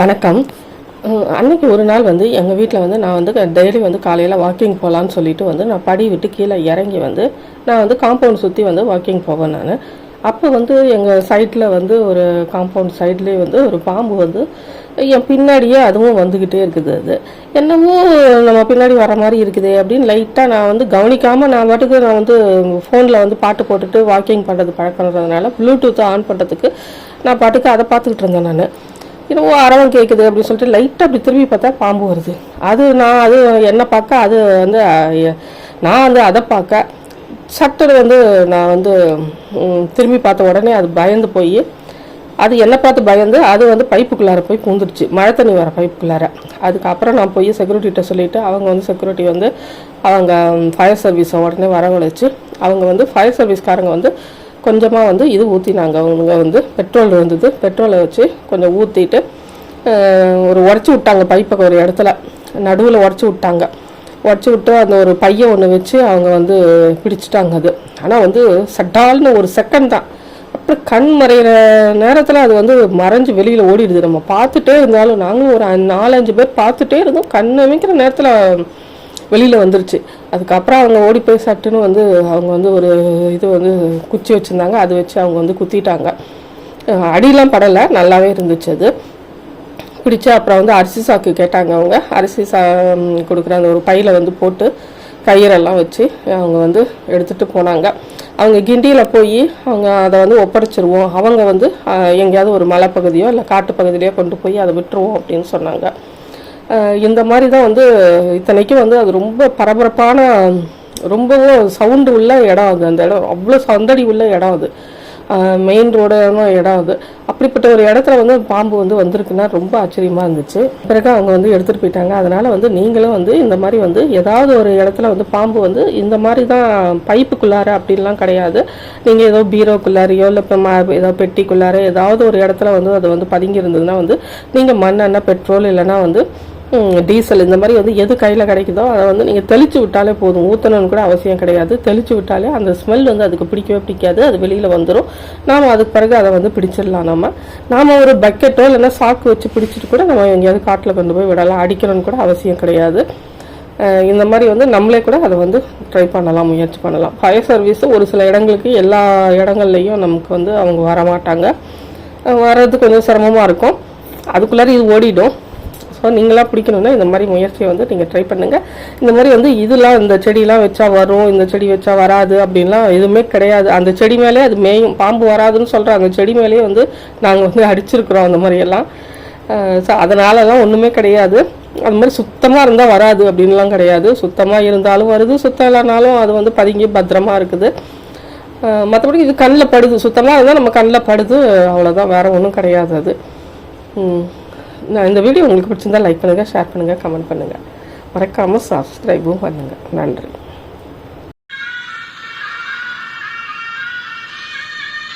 வணக்கம். அன்னைக்கு ஒரு நாள் வந்து எங்கள் வீட்டில் வந்து நான் வந்து டெய்லி வந்து காலையில் வாக்கிங் போகலான்னு சொல்லிட்டு வந்து நான் படி விட்டு கீழே இறங்கி வந்து நான் வந்து காம்பவுண்ட் சுற்றி வந்து வாக்கிங் போவேன் நான். அப்போ வந்து எங்கள் சைட்டில் வந்து ஒரு காம்பவுண்ட் சைட்லேயே வந்து ஒரு பாம்பு வந்து என் பின்னாடியே அதுவும் வந்துக்கிட்டே இருக்குது அது. என்னமோ நம்ம பின்னாடி வர மாதிரி இருக்குது அப்படின்னு லைட்டாக நான் வந்து கவனிக்காமல் நான் பாட்டுக்கு நான் வந்து ஃபோனில் வந்து பாட்டு போட்டுட்டு வாக்கிங் பண்ணுறது பழக்கன்றதுனால ப்ளூடூத் ஆன் பண்ணுறதுக்கு நான் பாட்டுக்கு அதை பார்த்துக்கிட்டு இருந்தேன் நான். என்னவோ அரவம் கேட்குது அப்படின்னு சொல்லிட்டு லைட்டாக அப்படி திரும்பி பார்த்தா பாம்பு வருது. அது நான் அது என்னை பார்க்க அது வந்து நான் வந்து அதை பார்க்க சட்டுன்னு வந்து நான் வந்து திரும்பி பார்த்த உடனே அது பயந்து போய் அது என்னை பார்த்து பயந்து அது வந்து பைப்புக்குள்ளார போய் பூந்துடுச்சு. மழை தண்ணி வர பைப்புக்குள்ளார. அதுக்கப்புறம் நான் போய் செக்யூரிட்டிகிட்ட சொல்லிவிட்டு அவங்க வந்து செக்யூரிட்டி வந்து அவங்க ஃபயர் சர்வீஸை உடனே வரவழைச்சு அவங்க வந்து ஃபயர் சர்வீஸ்காரங்க வந்து கொஞ்சமாக வந்து இது ஊற்றினாங்க அவங்க வந்து பெட்ரோல் இருந்தது. பெட்ரோலை வச்சு கொஞ்சம் ஊற்றிட்டு ஒரு உடச்சி விட்டாங்க பைப்பை ஒரு இடத்துல. நடுவில் உடச்சி விட்டாங்க. உடச்சி விட்டு அந்த ஒரு பையை ஒன்று வச்சு அவங்க வந்து பிடிச்சிட்டாங்க அது. ஆனால் வந்து சட்டால்னு ஒரு செகண்ட் தான். அப்புறம் கண் மறையிற நேரத்தில் அது வந்து மறைஞ்சு வெளியில் ஓடிடுது. நம்ம பார்த்துட்டே இருந்தாலும் நாங்களும் ஒரு நாலஞ்சு பேர் பார்த்துட்டே இருந்தோம். கண் அமைக்கிற நேரத்தில் வெளியில் வந்துருச்சு. அதுக்கப்புறம் அவங்க ஓடி போய் சட்டுன்னு வந்து அவங்க வந்து ஒரு இது வந்து குச்சி வச்சுருந்தாங்க. அது வச்சு அவங்க வந்து குத்திட்டாங்க. அடியெலாம் படலை. நல்லாவே இருந்துச்சு அது. பிடிச்சி அப்புறம் வந்து அரிசி சாக்கு கேட்டாங்க அவங்க. அரிசி சா கொடுக்குற அந்த ஒரு பையில் வந்து போட்டு கயிறெல்லாம் வச்சு அவங்க வந்து எடுத்துகிட்டு போனாங்க. அவங்க கிண்டியில் போய் அவங்க அதை வந்து ஒப்படைச்சிருவோம். அவங்க வந்து எங்கேயாவது ஒரு மலைப்பகுதியோ இல்லை காட்டுப்பகுதியிலையோ கொண்டு போய் அதை விட்டுருவோம் அப்படின்னு சொன்னாங்க. இந்த மாதிரி தான் வந்து இத்தனைக்கும் வந்து அது ரொம்ப பரபரப்பான ரொம்பவும் சவுண்டு உள்ள இடம் அது. அந்த இடம் அவ்வளோ சந்தடி உள்ள இடம் அது. மெயின் ரோடான இடம் அது. அப்படிப்பட்ட ஒரு இடத்துல வந்து பாம்பு வந்து வந்திருக்குன்னா ரொம்ப ஆச்சரியமா இருந்துச்சு. பிறகு அவங்க வந்து எடுத்துகிட்டு போயிட்டாங்க. அதனால் வந்து நீங்களும் வந்து இந்த மாதிரி வந்து ஏதாவது ஒரு இடத்துல வந்து பாம்பு வந்து இந்த மாதிரி தான் பைப்புக்குள்ளார அப்படின்லாம் கிடையாது. நீங்கள் ஏதோ பீரோக்குள்ளாரையோ இல்லை இப்போ ஏதோ பெட்டிக்குள்ளார ஏதாவது ஒரு இடத்துல வந்து அது வந்து பதுங்கி இருந்ததுன்னா வந்து நீங்கள் மண்ணெண்ணெய் பெட்ரோல் இல்லைன்னா வந்து டீசல் இந்த மாதிரி வந்து எது கையில் கிடைக்குதோ அதை வந்து நீங்கள் தெளித்து விட்டாலே போதும். ஊற்றணும்னு கூட அவசியம் கிடையாது. தெளித்து விட்டாலே அந்த ஸ்மெல் வந்து அதுக்கு பிடிக்கவே பிடிக்காது. அது வெளியில் வந்துடும் நாம் அதுக்கு பிறகு அதை வந்து பிடிச்சிடலாம் நம்ம நாம் ஒரு பக்கெட்டோ இல்லைன்னா சாக்கு வச்சு பிடிச்சிட்டு கூட நம்ம எங்கேயாவது காட்டில் கொண்டு போய் விடலாம். அடிக்கணும்னு கூட அவசியம் கிடையாது. இந்த மாதிரி வந்து நம்மளே கூட அதை வந்து ட்ரை பண்ணலாம் முயற்சி பண்ணலாம். ஃபயர் சர்வீஸ் ஒரு சில இடங்களுக்கு எல்லா இடங்கள்லையும் நமக்கு வந்து அவங்க வரமாட்டாங்க. வர்றது கொஞ்சம் சிரமமாக இருக்கும். அதுக்குள்ளார இது ஓடிடும். ஸோ நீங்களாம் பிடிக்கணும்னா இந்த மாதிரி முயற்சியை வந்து நீங்கள் ட்ரை பண்ணுங்கள் இந்த மாதிரி வந்து இதெல்லாம் இந்த செடியெலாம் வச்சா வரும் இந்த செடி வச்சா வராது அப்படின்லாம் எதுவுமே கிடையாது. அந்த செடி மேலே அது மேயும் பாம்பு வராதுன்னு சொல்கிறாங்க செடி மேலேயே வந்து நாங்கள் வந்து அடிச்சிருக்கிறோம் அந்த மாதிரியெல்லாம் ஸோ அதனாலலாம் ஒன்றுமே கிடையாது. அது மாதிரி சுத்தமாக இருந்தால் வராது அப்படின்லாம் கிடையாது. சுத்தமாக இருந்தாலும் வருது சுத்தம் இல்லைனாலும் அது வந்து பதுங்கி பத்திரமா இருக்குது. மற்றபடி இது கண்ணில் படுது. சுத்தமாக இருந்தால் நம்ம கண்ணில் படுது அவ்வளோதான் வேறு ஒன்றும் கிடையாது அது. ம். நான் இந்த வீடியோ உங்களுக்கு பிடிச்சிருந்தா லைக் பண்ணுங்கள் ஷேர் பண்ணுங்கள் கமெண்ட் பண்ணுங்கள் மறக்காமல் சப்ஸ்கிரைபும் பண்ணுங்கள் நன்றி.